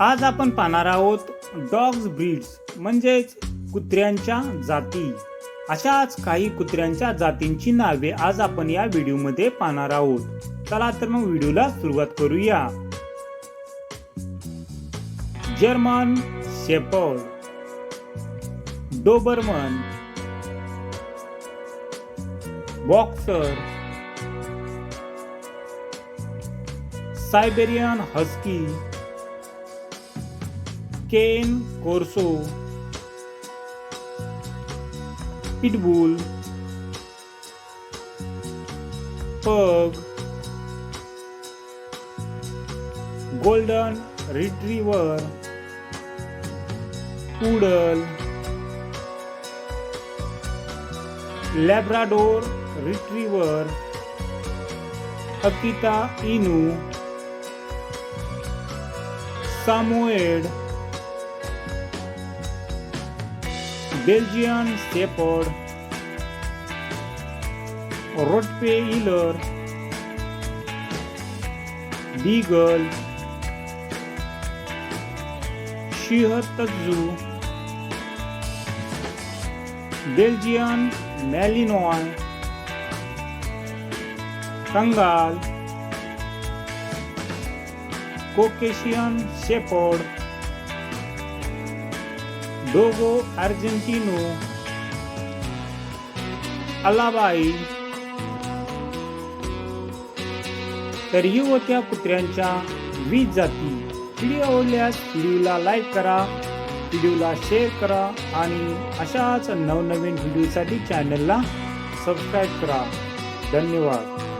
आज आपण पाहणार आहोत डॉग्स ब्रीड्स म्हणजेच कुत्र्यांच्या जाती. अशाच काही कुत्र्यांच्या जातींची नावे आज आपण या व्हिडिओमध्ये पाहणार आहोत. चला तर मग व्हिडिओला सुरुवात करूया. German shepherd Doberman boxer Siberian husky cane corso pitbull pug golden retriever poodle Labrador retriever Akita Inu Samoyed Belgian shepherd Rottweiler beagle shih tzu Belgian Malinois Kangal Caucasian shepherd Dogo Argentino Alabai तर ही होत्या कुत्र्यांच्या वीस जाती. Video आवडल्यास व्हिडिओला like करा व्हिडिओला शेअर करा आणि अशाच नवनवीन व्हिडिओसाठी चॅनलला सबस्क्राईब करा. धन्यवाद.